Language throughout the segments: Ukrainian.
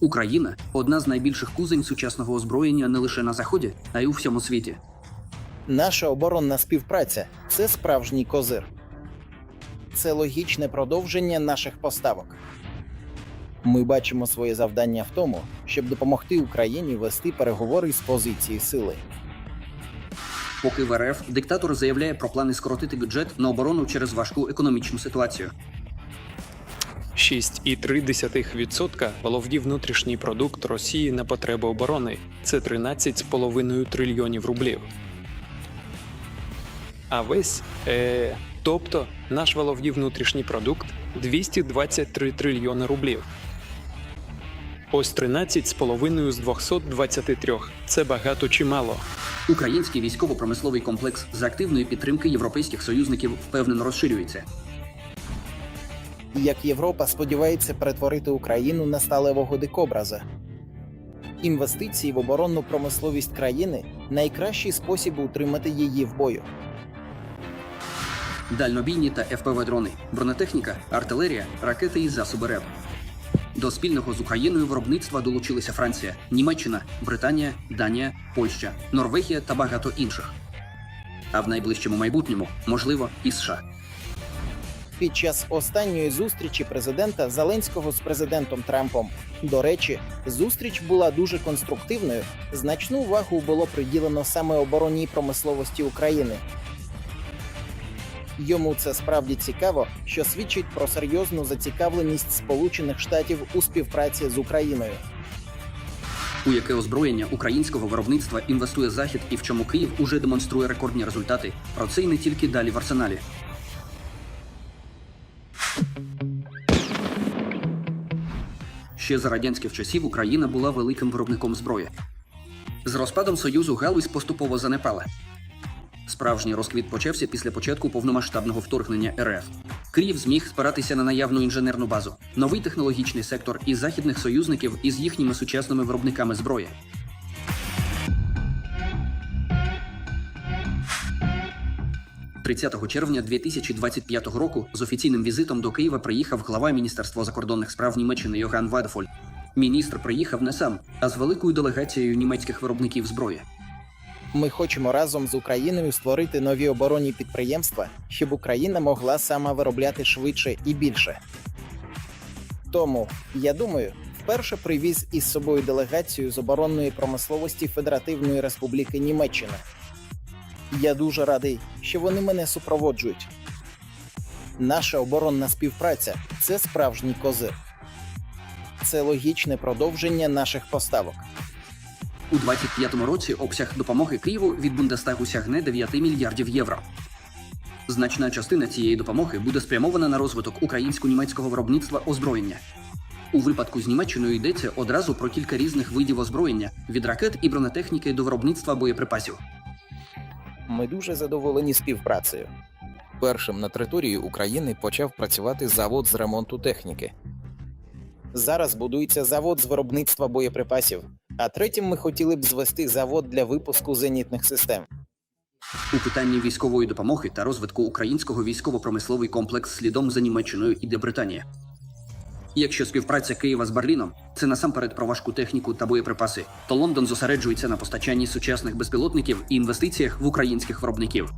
Україна одна з найбільших кузень сучасного озброєння не лише на заході, а й у всьому світі. Наша оборонна співпраця це справжній козир. Це логічне продовження наших поставок. Ми бачимо своє завдання в тому, щоб допомогти Україні вести переговори з позиції сили. Поки в РФ диктатор заявляє про плани скоротити бюджет на оборону через важку економічну ситуацію. 6,3% воловді внутрішній продукт Росії на потреби оборони. Це 13,5 трильйонів рублів. А весь, е, тобто наш воловді внутрішній продукт 223 трильйони рублів. Ось 13,5 з 223. Це багато чи мало. Український військово-промисловий комплекс за активної підтримки європейських союзників впевнено розширюється. Як Європа сподівається перетворити Україну на сталевого дикобраза. Інвестиції в оборонну промисловість країни найкращий спосіб утримати її в бою. Дальнобійні та ФПВ дрони, бронетехніка, артилерія, ракети і засоби РЕБ. До спільного з Україною виробництва долучилися Франція, Німеччина, Британія, Данія, Польща, Норвегія та багато інших. А в найближчому майбутньому, можливо, і США. Під час останньої зустрічі президента Зеленського з президентом Трампом. До речі, зустріч була дуже конструктивною. Значну увагу було приділено саме оборонній промисловості України. Йому це справді цікаво, що свідчить про серйозну зацікавленість Сполучених Штатів у співпраці з Україною. У яке озброєння українського виробництва інвестує Захід і в чому Київ уже демонструє рекордні результати. Про це й не тільки далі в арсеналі. Ще за радянських часів Україна була великим виробником зброї. З розпадом Союзу галузь поступово занепала. Справжній розквіт почався після початку повномасштабного вторгнення РФ. Київ зміг спиратися на наявну інженерну базу, новий технологічний сектор і західних союзників із їхніми сучасними виробниками зброї. – 30 червня 2025 року з офіційним візитом до Києва приїхав глава Міністерства закордонних справ Німеччини Йоган Вадефоль. Міністр приїхав не сам, а з великою делегацією німецьких виробників зброї. Ми хочемо разом з Україною створити нові оборонні підприємства, щоб Україна могла сама виробляти швидше і більше. Тому я думаю, вперше привіз із собою делегацію з оборонної промисловості Федеративної Республіки Німеччина. Я дуже радий, що вони мене супроводжують. Наша оборонна співпраця це справжній козир. Це логічне продовження наших поставок. У 25-му році обсяг допомоги Києву від Бундестагу сягне 9 мільярдів євро. Значна частина цієї допомоги буде спрямована на розвиток українсько-німецького виробництва озброєння. У випадку з Німеччиною йдеться одразу про кілька різних видів озброєння від ракет і бронетехніки до виробництва боєприпасів. Ми дуже задоволені співпрацею. Першим на території України почав працювати завод з ремонту техніки. Зараз будується завод з виробництва боєприпасів. А третім ми хотіли б звести завод для випуску зенітних систем. У питанні військової допомоги та розвитку українського військово-промисловий комплекс слідом за Німеччиною іде Британія. Якщо співпраця Києва з Берліном це насамперед про важку техніку та боєприпаси, то Лондон зосереджується на постачанні сучасних безпілотників і інвестиціях в українських виробників.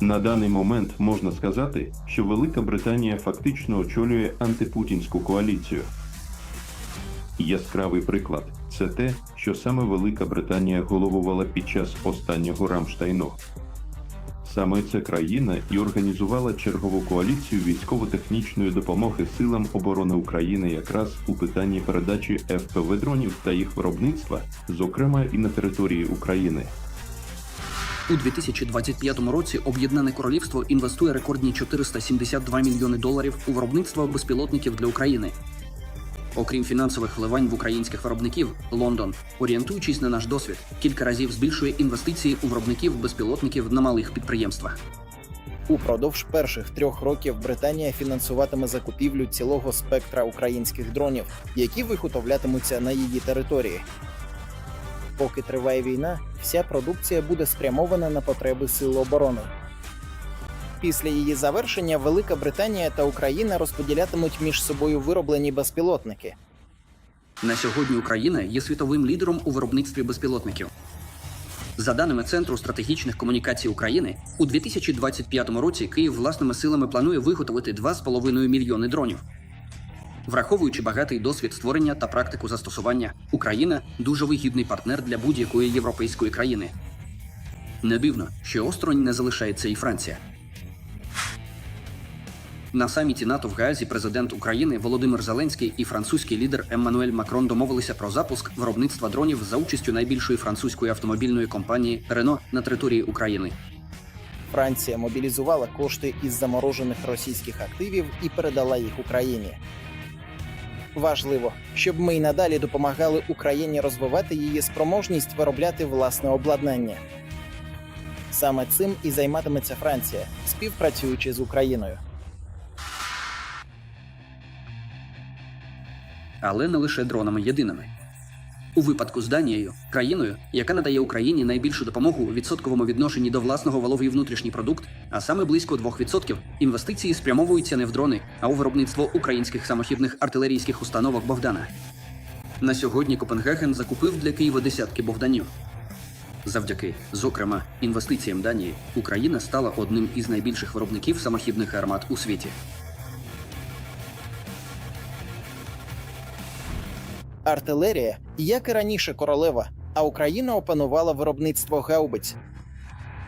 На даний момент можна сказати, що Велика Британія фактично очолює антипутінську коаліцію. Яскравий приклад це те, що саме Велика Британія головувала під час останнього Рамштайну. Саме ця країна і організувала чергову коаліцію військово-технічної допомоги силам оборони України якраз у питанні передачі ФПВ дронів та їх виробництва, зокрема і на території України. У 2025 році Об'єднане Королівство інвестує рекордні 472 мільйони доларів у виробництво безпілотників для України. Окрім фінансових вливань в українських виробників, Лондон, орієнтуючись на наш досвід, кілька разів збільшує інвестиції у виробників безпілотників на малих підприємствах. Упродовж перших трьох років Британія фінансуватиме закупівлю цілого спектра українських дронів, які виготовлятимуться на її території. Поки триває війна, вся продукція буде спрямована на потреби сил оборони. Після її завершення Велика Британія та Україна розподілятимуть між собою вироблені безпілотники. На сьогодні Україна є світовим лідером у виробництві безпілотників. За даними Центру стратегічних комунікацій України, у 2025 році Київ власними силами планує виготовити 2,5 мільйони дронів. Враховуючи багатий досвід створення та практику застосування, Україна дуже вигідний партнер для будь-якої європейської країни. Не дивно, що осторонь не залишається і Франція. На саміті НАТО в Гаазі президент України Володимир Зеленський і французький лідер Еммануель Макрон домовилися про запуск виробництва дронів за участю найбільшої французької автомобільної компанії Рено на території України. Франція мобілізувала кошти із заморожених російських активів і передала їх Україні. Важливо, щоб ми й надалі допомагали Україні розвивати її спроможність виробляти власне обладнання. Саме цим і займатиметься Франція, співпрацюючи з Україною. Але не лише дронами єдиними. У випадку з Данією, країною, яка надає Україні найбільшу допомогу у відсотковому відношенні до власного валовий внутрішній продукт, а саме близько 2%, інвестиції спрямовуються не в дрони, а у виробництво українських самохідних артилерійських установок Богдана. На сьогодні Копенгаген закупив для Києва десятки Богданів. Завдяки, зокрема, інвестиціям Данії, Україна стала одним із найбільших виробників самохідних гармат у світі. Артилерія, як і раніше королева, а Україна опанувала виробництво гаубиць.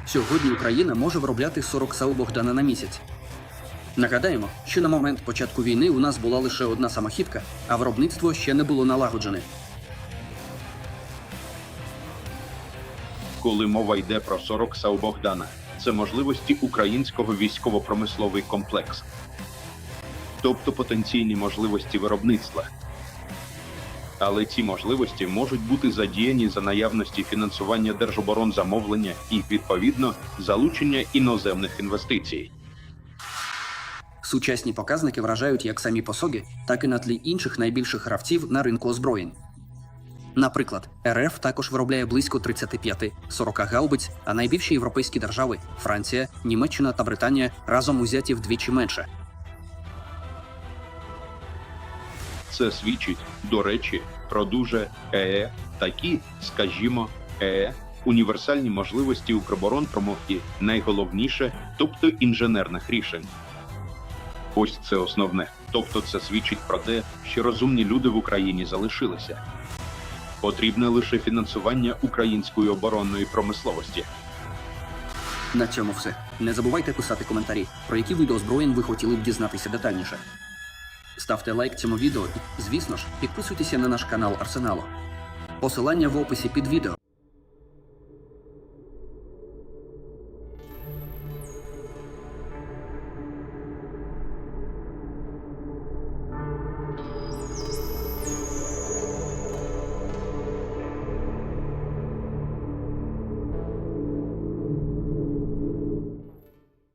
Сьогодні Україна може виробляти 40 САУ Богдана на місяць. Нагадаємо, що на момент початку війни у нас була лише одна самохідка, а виробництво ще не було налагоджене. Коли мова йде про 40 САУ Богдана, це можливості українського військово-промисловий комплекс, тобто потенційні можливості виробництва. Але ці можливості можуть бути задіяні за наявності фінансування держоборонзамовлення і, відповідно, залучення іноземних інвестицій. Сучасні показники вражають як самі по собі, так і на тлі інших найбільших гравців на ринку озброєнь. Наприклад, РФ також виробляє близько 35-40 гаубиць, а найбільші європейські держави Франція, Німеччина та Британія разом узяті вдвічі менше. Це свідчить, до речі, про дуже ЕЕ такі, скажімо, ЕЕ універсальні можливості Укроборонпромовки найголовніше, тобто інженерних рішень. Ось це основне. Тобто це свідчить про те, що розумні люди в Україні залишилися. Потрібне лише фінансування української оборонної промисловості. На цьому все. Не забувайте писати коментарі, про які види озброєнь ви хотіли б дізнатися детальніше. Ставте лайк цьому відео і, звісно ж, підписуйтеся на наш канал Арсеналу. Посилання в описі під відео.